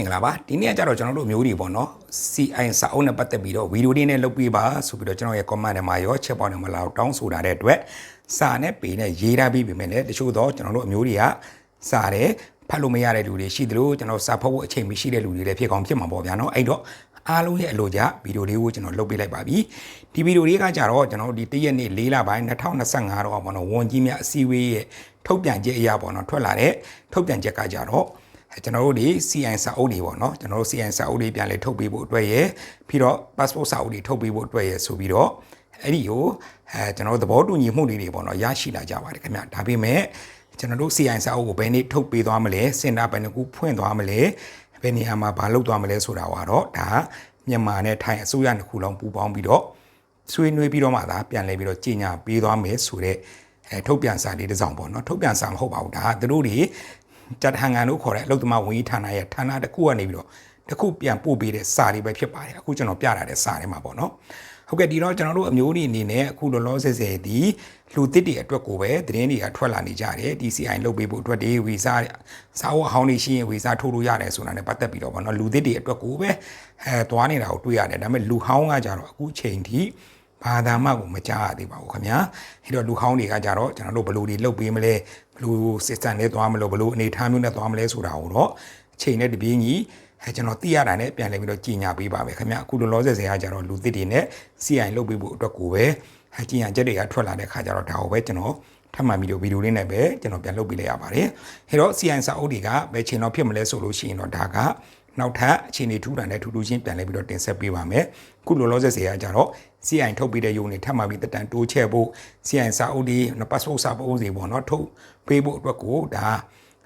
င်္ဂလာပါဒီနေ့ကကြတော့ကျွန်တော်တို့မျိုးတွေပေါ့နော် CI စာအုပ်နဲ့ပတ်သက်ပြီးတော့ဗီဒီယိုလေးနဲ့လုပ်ပေးပါဆိုပြီးတော့ကျွန်တော်ရဲ့ comment ထဲမှာရော chat box ထဲမှာလာတောင်းဆိုတာတဲ့အတွက်စာနဲ့ပေနဲ့ရေးထားပြီးပြီမဲ့လည်းတချို့တော့ကျွန်တော်တို့အမျိုးတွေကစာတယ်ဖတ်လို့မရတဲ့လူတွေရှိသလိုကျွန်တော်စာဖတ်ဖို့အချိန်မရှိတဲ့လူတွေလည်းဖြစ်ကောင်းဖြစ်မှာပေါ့ဗျာနော်အဲ့တော့အားလုံးရဲ့အလိုကြဗီဒီယိုလေးကိုကျွန်တော်လုပ်ပေးလိုက်ပါပြီဒီဗီဒီယိုလေးကကြတော့ကျွန်တော်တို့ဒီတရက်နေ့၄လပိုင်း2025တော့ပေါ့နော်ဝန်ကြီးများအစည်းအဝေးရဲ့ထုတ်ပြန်ချက်အရာပေါ့နော်ထွက်လာတဲ့ထုတ်ပြန်ချက်ကကြတော့အဲ ကျွန်တော်တို့ဒီ CN စာအုပ်တွေပေါ့နော်ကျွန်တော်တို့ CN စာအုပ်တွေပြန်လဲထုတ်ပေးဖို့အတွက်ရယ်ပြီးတော့ passport စာအုပ်တွေထုတ်ပေးဖို့အတွက်ရယ်ဆိုပြီးတော့အဲ့ဒီကိုအဲကျွန်တော်တို့သဘောတူညီမှုတွေတွေပေါ့နော်ရရှိလာကြပါတယ်ခင်ဗျဒါပေမဲ့ကျွန်တော်တို့ CN စာအုပ်ကိုဘယ်နေ့ထုတ်ပေးသွားမလဲစင်တာဘယ်နှခုဖွင့်သွားမလဲဘယ်နေရာမှာဘာလုပ်သွားမလဲဆိုတာကတော့ဒါမြန်မာနဲ့ထိုင်းအစိုးရနှစ်ခုလုံးပူးပေါင်းပြီးတော့ဆွေးနွေးပြီးတော့မှသာပြန်လဲပြီးတော့ကြီးညာပေးသွားမယ်ဆိုတဲ့အဲထုတ်ပြန်စာလေးတစ်စောင်ပေါ့နော်ထုတ်ပြန်စာမဟုတ်ပါဘူးဒါကသူတို့တွေ ကြက်ဟန်ကန်လို့ခေါ်တဲ့အလုတ်သမားဝန်ကြီးဌာနရဲ့ဌာနတစ်ခုကနေပြီးတော့တစ်ခုပြန်ပို့ပေးတဲ့စာတွေပဲဖြစ်ပါတယ်အခုကျွန်တော်ပြတာတဲ့စာတွေမှာပေါ့နော်ဟုတ်ကဲ့ဒီတော့ကျွန်တော်တို့အမျိုးတွေအနေနဲ့အခုလောလောဆယ်ဆယ်ဒီလူသစ်တွေအတွက်ကိုပဲသတင်းတွေကထွက်လာနေကြတယ် DCI လုတ်ပေးဖို့အတွက်ဒီဗီဇာစာအုပ်အဟောင်းတွေရှိရင်ဗီဇာထိုးလို့ရတယ်ဆိုတာနဲ့ပတ်သက်ပြီးတော့ပေါ့နော်လူသစ်တွေအတွက်ကိုပဲအဲသွားနေတာကိုတွေ့ရတယ်ဒါပေမဲ့လူဟောင်းကကြတော့အခုချိန်ထိ ဘာသာမှကိုမကြားရသေးပါဘူးခင်ဗျာအဲ့တော့လူဟောင်းတွေကကြတော့ကျွန်တော်တို့ဘယ်လိုတွေလုတ်ပေးမလဲဘယ်လို system နဲ့သွားမလို့ဘယ်လိုအနေအထားမျိုးနဲ့သွားမလဲဆိုတာကိုတော့အချိန်နဲ့တပြေးညီအဲကျွန်တော်သိရတာနဲ့ပြန်လည်ပြီးတော့ကြီးညာပေးပါမယ်ခင်ဗျာအခုလောလောဆယ်ဆယ်ကကြတော့လူသစ်တွေနဲ့ CI လုတ်ပေးဖို့အတွက်ကိုပဲအဲကြီးညာချက်တွေကထွက်လာတဲ့ခါကျတော့ဒါကိုပဲကျွန်တော်ထပ်မံပြီးတော့ဗီဒီယိုလေးနဲ့ပဲကျွန်တော်ပြန်လုပ်ပေးလိုက်ရပါတယ်။အဲတော့ CI စာအုပ်တွေကဘယ်ချိန်တော့ဖြစ်မလဲဆိုလို့ရှိရင်တော့ဒါက နောက်ထပ်အခြေအနေထူးတာနဲ့ထူးထူးချင်းပြန်လဲပြီးတော့တင်ဆက်ပေးပါမယ်။ခုလောလောဆယ်ဆယ်ကကြတော့ CI ထုတ်ပေးတဲ့ယုံတွေထပ်မံပြီးတက်တန်တိုးချဲ့ဖို့ CI စာအုပ်တွေ passport စာအုပ်တွေပေါ့နော်ထုတ်ပေးဖို့အတွက်ကိုဒါ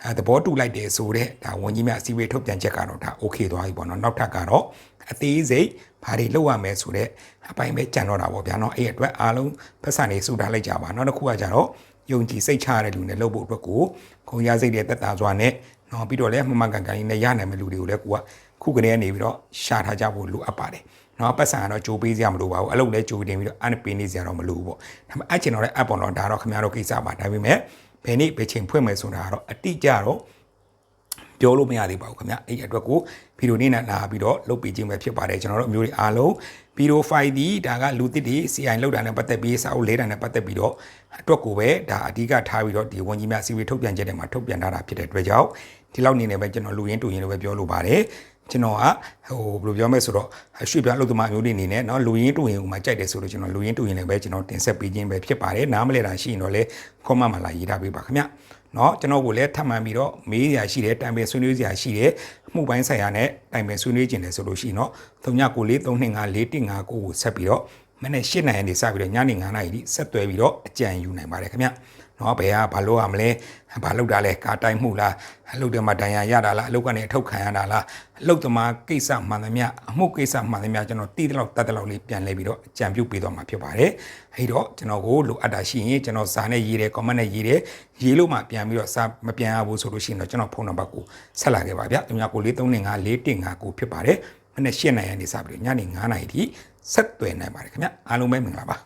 အဲသဘောတူလိုက်တယ်ဆိုတော့ဒါဝန်ကြီးများအစည်းအဝေးထုတ်ပြန်ချက်ကတော့ဒါ okay သွားပြီပေါ့နော်နောက်ထပ်ကတော့အသေးစိတ်ဘာတွေလုပ်ရမလဲဆိုတော့အပိုင်းပဲကြံတော့တာပေါ့ဗျာနော်အဲ့အတွက်အားလုံးဖက်ဆန်နေစုထားလိုက်ကြပါနောက်တစ်ခုကကြတော့ယုံကြည်စိတ်ချရတဲ့လူနဲ့လုပ်ဖို့အတွက်ကိုခုံရစိတ်တဲ့တက်တာစွာနဲ့ နော်ပြီးတော့လည်းမမှန်ကန်ကန်နဲ့ရနိုင်မဲ့လူတွေကိုလည်းကိုကခုကနေနေပြီးတော့ရှာထားကြဖို့လိုအပ်ပါတယ်နော်ပတ်စံကတော့ကြိုးပေးစရာမလိုပါဘူးအလုပ်လည်းကြိုးတင်ပြီးတော့အန်ပေးနေစရာတော့မလိုဘူးပေါ့ဒါပေမဲ့အချင်တော့လည်းအပ်ပေါ်တော့ဒါတော့ခင်ဗျားတို့ကိစ္စပါဒါပေမဲ့ဘယ်နေ့ဘယ်ချိန်ဖွင့်မယ်ဆိုတာကတော့အတိအကျတော့ ပြောလို့မရသေးပါဘူးခင်ဗျအဲ့ဒီအတွက်ကိုဗီဒီယိုနေ့နဲ့လာပြီးတော့လုပ်ပေးခြင်းပဲဖြစ်ပါတယ်ကျွန်တော်တို့အမျိုးတွေအားလုံးဗီဒီယိုဖိုင်ဒီဒါကလူသစ်တွေ CI လောက်တာနဲ့ပတ်သက်ပြီးစာအုပ်လေးတာနဲ့ပတ်သက်ပြီးတော့အတွက်ကိုပဲဒါအဓိကထားပြီးတော့ဒီဝန်ကြီးများစီဝေးထုတ်ပြန်ချက်တွေမှာထုတ်ပြန်ထားတာဖြစ်တဲ့အတွက်ကြောင့်ဒီလောက်နေနေပဲကျွန်တော်လူရင်းတူရင်းလိုပဲပြောလိုပါတယ်ကျွန်တော်ကဟိုဘယ်လိုပြောမလဲဆိုတော့ရွှေ့ပြောင်းအလုပ်သမားမျိုးတွေအနေနဲ့เนาะလူရင်းတူရင်ဟိုမှာကြိုက်တယ်ဆိုလို့ကျွန်တော်လူရင်းတူရင်လည်းပဲကျွန်တော်တင်ဆက်ပေးခြင်းပဲဖြစ်ပါတယ်နားမလဲတာရှိရင်တော့လေခေါမမှာလာရေးထားပေးပါခင်ဗျ เนาะကျွန်တော်ကိုလည်းထပ်မံပြီးတော့မေးစရာရှိတယ်တိုင်ပင်ဆွေးနွေးစရာရှိတယ်အမှုပိုင်းဆိုင်ရာနဲ့တိုင်ပင်ဆွေးနွေးခြင်းတယ်ဆိုလို့ရှိရင်တော့3993254159ကိုဆက်ပြီးတော့မနေ့၈နိုင်ကနေစပြီးတော့ညနေ9နာရီထိဆက်သွယ်ပြီးတော့အကြံယူနိုင်ပါတယ်ခင်ဗျ နော်ဘယ်ကဘာလို့ရမလဲဘာလုပ်တာလဲကာတိုင်းမှုလားအလုပ်တွေမှာဒဏ်ရာရတာလားအလုပ်ကနေအထုတ်ခံရတာလားအလုပ်သမားကိစ္စမှန်သမျှအမှုကိစ္စမှန်သမျှကျွန်တော်တည်တဲ့လောက်တတ်တဲ့လောက်လေးပြန်လဲပြီးတော့အကြံပြုပေးတော့မှာဖြစ်ပါတယ်အဲဒီတော့ကျွန်တော်ကိုလိုအပ်တာရှိရင်ကျွန်တော်စာနဲ့ရေးတယ် comment နဲ့ရေးတယ်ရေးလို့မှပြန်ပြီးတော့စာမပြန်ရဘူးဆိုလို့ရှိရင်တော့ကျွန်တော်ဖုန်းနံပါတ်ကိုဆက်လာခဲ့ပါဗျ3993554159ကိုဖြစ်ပါတယ်မနေ့၈နိုင်ရနေစပြီးညနေ9နာရီထိဆက်သွယ်နိုင်ပါတယ်ခင်ဗျအားလုံးပဲမင်္ဂလာပါ